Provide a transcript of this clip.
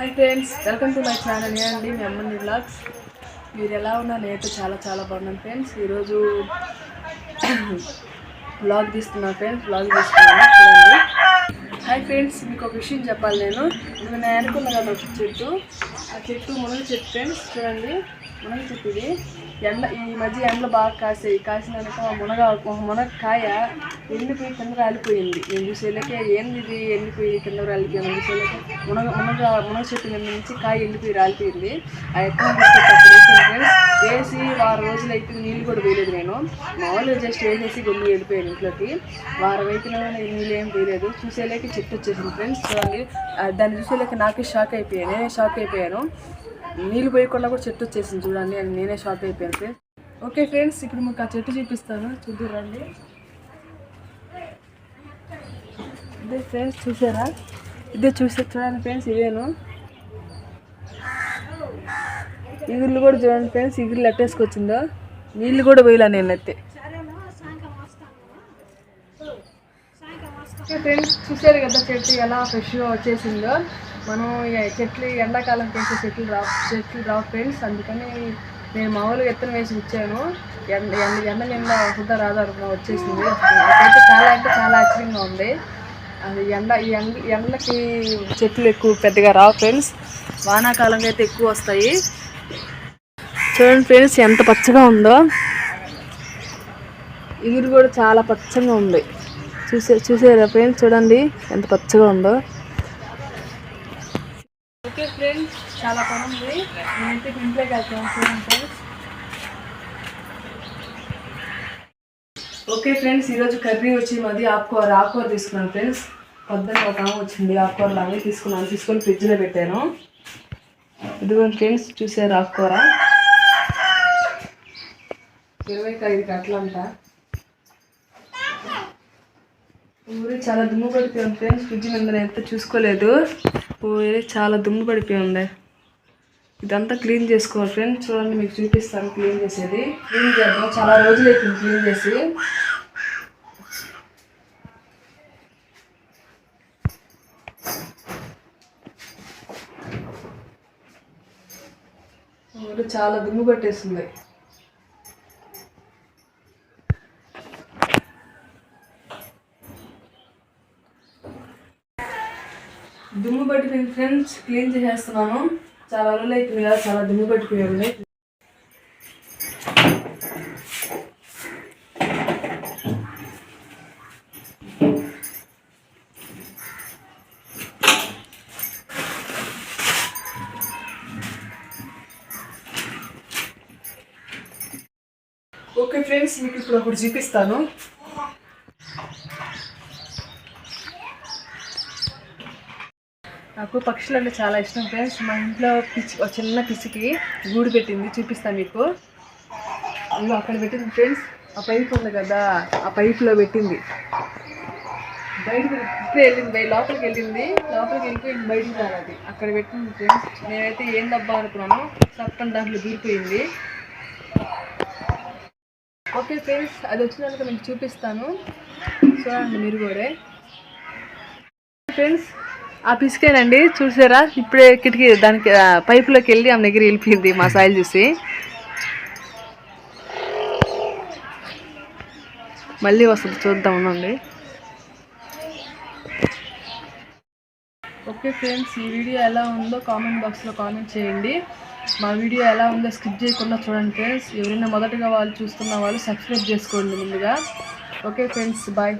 Hi friends welcome to my channel అండి మీ అమ్మని బ్లాగ్స్ మీరు ఎలా ఉన్నా నేనైతే చాలా చాలా బాగున్నాను ఫ్రెండ్స్ ఈరోజు బ్లాగ్ తీస్తున్నాను ఫ్రెండ్స్ బ్లాగ్ తీస్తున్నాను. చూడండి. హాయ్ ఫ్రెండ్స్ మీకు ఒక విషయం చెప్పాలి నేను. ఇది నేను అనుకున్నాను కదా ఒక చెట్టు. ఆ చెట్టు మునగ చెట్టు ఫ్రెండ్స్ చూడండి. మునగ చెట్టు ఇది. ఎండ ఈ మధ్య ఎండలు బాగా కాసాయి. కాసినాక ఆ మునగ మునగకాయ ఎండిపోయి కింద రాలిపోయింది. ఎండు చూసేలకే ఏంది ఇది? ఎండిపోయి కింద రాలిపోయింది. చూసేలకే మునగ మునగ మునగ చెట్టు మీద నుంచి కాయ ఎండిపోయి రాలిపోయింది. ఆ ఎక్కడ ఫ్రెండ్స్ వేసి వారం రోజులు అయితే నీళ్ళు కూడా వేయలేదు నేను. మామూలుగా జస్ట్ వేసేసి గొమ్ము వెళ్ళిపోయాను ఇంట్లోకి. వారం అయితే నీళ్ళు ఏం వేయలేదు చూసేలేక చెట్టు వచ్చేసింది ఫ్రెండ్స్ చూడండి దాన్ని చూసేలేక నాకే షాక్ అయిపోయాను. నేనే షాక్ అయిపోయాను. నీళ్ళు పోయకుండా కూడా చెట్టు వచ్చేసింది చూడండి అని నేనే షాక్ అయిపోయాను ఫ్రెండ్స్ ఓకే ఫ్రెండ్స్ ఇప్పుడు మీకు ఆ చెట్టు చూపిస్తాను. చూద్దురండి అదే ఫ్రెండ్స్ చూసారా? ఇదే చూసే చూడండి ఫ్రెండ్స్ ఇదేను ఇగుర్లు కూడా చూడండి ఫ్రెండ్స్ ఇగుర్లు ఎట్టేసుకొచ్చిందో నీళ్ళు కూడా పోయిలా నేనైతే ఫ్రెండ్స్ చూసారు కదా చెట్టు ఎలా ఫ్రెష్గా వచ్చేసిందో? మనం చెట్లు ఎండాకాలం పెంచే చెట్లు రా చెట్లు రావు ఫ్రెండ్స్ అందుకని నేను మామూలుగా ఎత్తన వేసి ఇచ్చాను ఎండ ఎండ ఎండ నిండా రాదా రాధారణ వచ్చేసింది. అయితే చాలా అంటే చాలా ఆశ్చర్యంగా ఉంది. అది ఎండ ఎండ ఎండలకి చెట్లు ఎక్కువ పెద్దగా రావు ఫ్రెండ్స్. వానాకాలంగా అయితే ఎక్కువ వస్తాయి. చూడండి ఫ్రెండ్స్ ఎంత పచ్చగా ఉందో. ఇగురు కూడా చాలా పచ్చగా ఉంది. చూసే చూసారా ఫ్రెండ్స్? చూడండి ఎంత పచ్చగా ఉందో. ఓకే ఫ్రెండ్స్ చాలా పని ఉంది. నేనైతే ఇంట్లోకి వెళ్తాను. చూడండి ఫ్రెండ్స్. ఓకే ఫ్రెండ్స్ ఈరోజు కర్రీ వచ్చి మాది ఆకుకూర ఆకుకూర తీసుకున్నాను ఫ్రెండ్స్ పొద్దున్న ఒక వచ్చింది ఆకుకూర లాగా తీసుకున్నాను తీసుకొని ఫ్రిడ్జ్లో పెట్టాను. ఇదిగోండి ఫ్రెండ్స్ చూసారు ఆకుకూర? ఇరవై ఐదు అంట ఊరి చాలా దుమ్ము పడిపోయింది ఫ్రెండ్స్ ఫ్రిడ్జ్ మీద ఎంత చూసుకోలేదు. ఊరి చాలా దుమ్ము పడిపోయి ఉంది ఇదంతా క్లీన్ చేసుకోవాలి ఫ్రెండ్స్. చూడండి మీకు చూపిస్తాను క్లీన్ చేసేది. క్లీన్ చేద్దాం. చాలా రోజులు అయిపోయింది క్లీన్ చేసి. చాలా దుమ్ము పట్టేస్తుంది. దుమ్ము పట్టిపోయింది ఫ్రెండ్స్. క్లీన్ చేసేస్తున్నాను. చాలా రోజులు అయిపోయింది కదా చాలా దుమ్ము పట్టిపోయింది ఓకే ఫ్రెండ్స్ మీకు ఇప్పుడు ఒకటి చూపిస్తాను. నాకు పక్షులు అంటే చాలా ఇష్టం ఫ్రెండ్స్. మా ఇంట్లో పిచ్చి ఒక చిన్న పిచ్చికి గూడు పెట్టింది. చూపిస్తాను మీకు. అందులో అక్కడ పెట్టింది ఫ్రెండ్స్. ఆ పైప్ ఉంది కదా ఆ పైప్లో పెట్టింది. బయటకు ఇప్పుడే వెళ్ళింది బయట లోపలికి వెళ్ళింది. లోపలికి వెళ్ళిపోయి బయటికి రాలేదు. అక్కడ పెట్టింది ఫ్రెండ్స్. నేనైతే ఏం దబ్బా అనుకున్నాను తప్పని దాంట్లో దూరిపోయింది. ఓకే ఫ్రెండ్స్ అది వచ్చినాక మీకు చూపిస్తాను. చూడండి మీరు కూడా. ఫ్రెండ్స్ ఆ పిసికేనండి చూసారా? ఇప్పుడే కిటికీ దానికి పైపులోకి వెళ్ళి ఆమె దగ్గర వెళ్ళిపోయింది మా సాయిల్ చూసి. మళ్ళీ వస్తుంది చూద్దాం ఉండండి. ఓకే ఫ్రెండ్స్ ఈ వీడియో ఎలా ఉందో కామెంట్ బాక్స్లో కామెంట్ చేయండి. మా వీడియో ఎలా ఉందో స్కిప్ చేయకుండా చూడండి ఫ్రెండ్స్. ఎవరైనా మొదటగా వాళ్ళు చూస్తున్న వాళ్ళు సబ్స్క్రైబ్ చేసుకోండి ముందుగా. Okay friends bye.